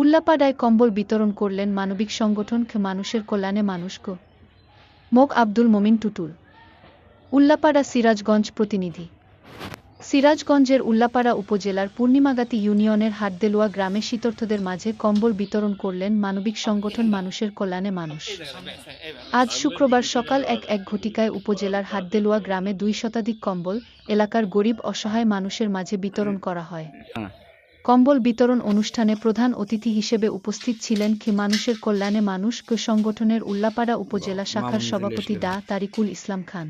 উল্লাপাড়ায় কম্বল বিতরণ করলেন মানবিক সংগঠন মানুষের কল্যাণে মানুষক। মোক আব্দুল মমিন টুটুল, উল্লাপাড়া সিরাজগঞ্জ প্রতিনিধি। সিরাজগঞ্জের উল্লাপাড়া উপজেলার পূর্ণিমাগাতি ইউনিয়নের হাটদেলুয়া গ্রামে শীতার্থদের মাঝে কম্বল বিতরণ করলেন মানবিক সংগঠন মানুষের কল্যাণে মানুষ। আজ শুক্রবার সকাল এক এক ঘটিকায় উপজেলার হাটদেলুয়া গ্রামে দুই শতাধিক কম্বল এলাকার গরিব অসহায় মানুষের মাঝে বিতরণ করা হয়। কম্বল বিতরণ অনুষ্ঠানে প্রধান অতিথি হিসেবে উপস্থিত ছিলেন খি মানুষের কল্যাণে মানুষ ক সংগঠনের উল্লাপাড়া উপজেলা শাখার সভাপতি ডা তারিকুল ইসলাম খান।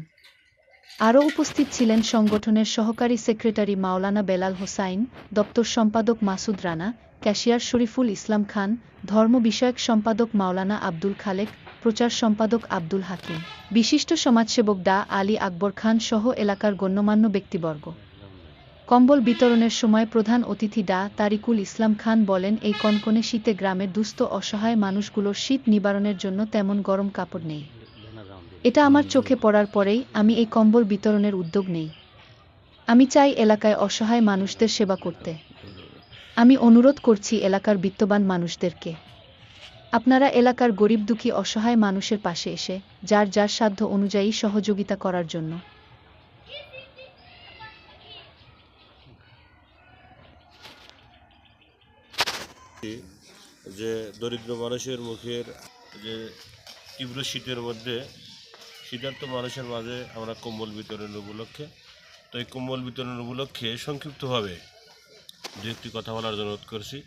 আরও উপস্থিত ছিলেন সংগঠনের সহকারী সেক্রেটারি মাওলানা বেলাল হোসাইন দপ্তর সম্পাদক মাসুদ রানা ক্যাশিয়ার শরীফুল ইসলাম খান ধর্ম বিষয়ক সম্পাদক মাওলানা আব্দুল খালেক প্রচার সম্পাদক আব্দুল হাকিম। বিশিষ্ট সমাজসেবক ডা আলী আকবর খান সহ এলাকার গণ্যমান্য ব্যক্তিবর্গ। কম্বল বিতরণের সময় প্রধান অতিথি ডা তারিকুল ইসলাম খান বলেন, এই কনকনে শীতে গ্রামের দুস্থ, অসহায় মানুষগুলোর শীত নিবারণের জন্য তেমন গরম কাপড় নেই। এটা আমার চোখে পড়ার পরেই আমি এই কম্বল বিতরণের উদ্যোগ নেই। আমি চাই এলাকায় অসহায় মানুষদের সেবা করতে। আমি অনুরোধ করছি এলাকার বিত্তবান মানুষদেরকে। আপনারা এলাকার গরিব দুঃখী অসহায় মানুষের পাশে এসে, যার যার সাধ্য অনুযায়ী সহযোগিতা করার জন্য। যে দরিদ্র মানুষের মুখের যে তীব্র শীতের মধ্যে শীতার্থ মানুষের মাঝে আমরা কম্বল বিতরণ উপলক্ষে, তো এই কম্বল বিতরণ উপলক্ষে সংক্ষিপ্তভাবে দু একটি কথা বলার জন্য অনুরোধ করছি।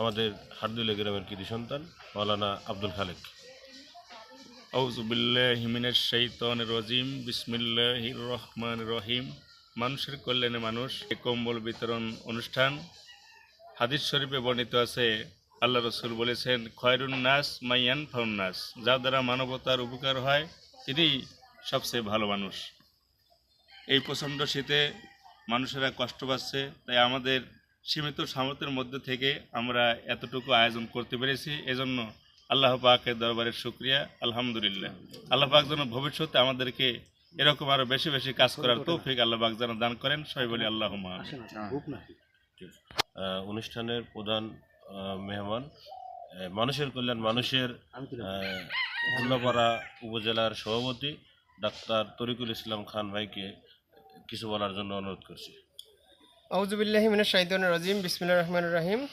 আমাদের হারদুল্লা গ্রামের কৃতি সন্তান মৌলানা আব্দুল খালেক। আউজুবিল্লাহি মিনাশ শাইতানির রাজিম, বিসমিল্লাহির রহমানির রহিম। মানুষের কল্যাণে মানুষ এই কম্বল বিতরণ অনুষ্ঠান হাদিস শরীফে বর্ণিত আছে আল্লাহ রসুল বলেছেন খয়রুন নাস মাইয়ান ফাউন নাস। যার দ্বারা মানবতার উপকার হয় তিনি সবচেয়ে ভালো মানুষ। এই প্রচণ্ড শীতে মানুষেরা কষ্ট পাচ্ছে তাই আমাদের সীমিত সামর্থ্যের মধ্যে থেকে আমরা এতটুকু আয়োজন করতে পেরেছি। এজন্য আল্লাহ পাকের দরবারের শুক্রিয়া আলহামদুলিল্লাহ। আল্লাহ পাক যেন ভবিষ্যতে আমাদেরকে এরকম আরও বেশি বেশি কাজ করার তৌফিক আল্লাহ পাক যেন দান করেন। সবাই বলি আল্লাহ আহ, অনুষ্ঠানের প্রধান মেহমান মানুষের কল্যাণ মানুষের আহ, উপজেলার সভাপতি ডাক্তার তরিকুল ইসলাম খান ভাইকে কিছু বলার জন্য অনুরোধ করছি। আউজুবিল্লাহিমিনা শাহিদুল রাজিম বিসমিল্লাহির রহমান রাহিম।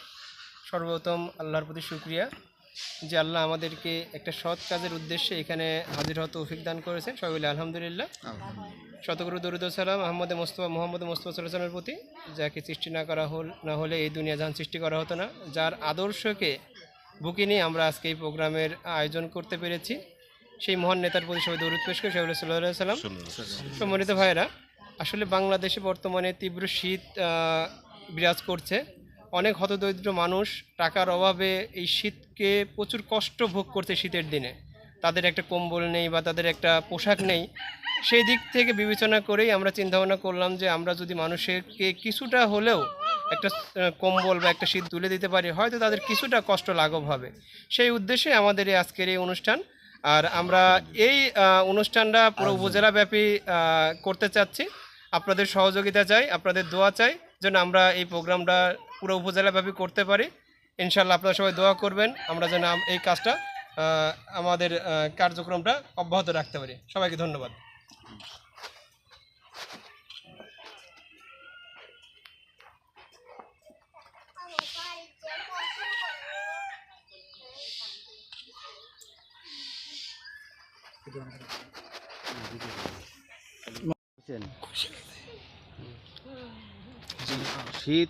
সর্বপ্রথম আল্লাহর প্রতি শুকরিয়া। যে আল্লাহ আমাদেরকে একটা সৎ কাজের উদ্দেশ্যে এখানে হাজির হওয়া তৌফিক দান করেছেন। সবাই আলহামদুলিল্লাহ। শতগুরু দরুদ সালাম আহমদ মোস্তফা মোহাম্মদ মোস্তফা সাল্লামের প্রতি। যাকে সৃষ্টি না করা হল না হলে এই দুনিয়া জাহান সৃষ্টি করা হতো না। যার আদর্শকে বুকে নিয়ে আমরা আজকে এই প্রোগ্রামের আয়োজন করতে পেরেছি। সেই মহান নেতার প্রতি সবাই দরুদ পেশ করে সবাই সাল্লাহ সাল্লাম সম্মানিত ভাইরা আসলে বাংলাদেশে বর্তমানে তীব্র শীত বিরাজ করছে। অনেক হতদরিদ্র মানুষ টাকার অভাবে এই শীতকে প্রচুর কষ্ট ভোগ করছে শীতের দিনে। তাদের একটা কম্বল নেই বা তাদের একটা পোশাক নেই। সেই দিক থেকে বিবেচনা করেই আমরা চিন্তাভাবনা করলাম যে আমরা যদি মানুষকে কিছুটা হলেও একটা কম্বল বা একটা শীত তুলে দিতে পারি হয়তো তাদের কিছুটা কষ্ট লাঘব হবে। সেই উদ্দেশ্যে আমাদের এই আজকের এই অনুষ্ঠান। আর আমরা এই অনুষ্ঠানটা পুরো উপজেলাব্যাপী করতে চাচ্ছি। আপনাদের সহযোগিতা চাই আপনাদের দোয়া চাই যেন আমরা এই প্রোগ্রামটা পুরো উপজেলাব্যাপী করতে পারি। ইনশাল্লাহ আপনারা সবাই দোয়া করবেন, আমরা যেন এই কাজটা আমাদের কার্যক্রমটা অব্যাহত রাখতে পারি। সবাইকে ধন্যবাদ। শীত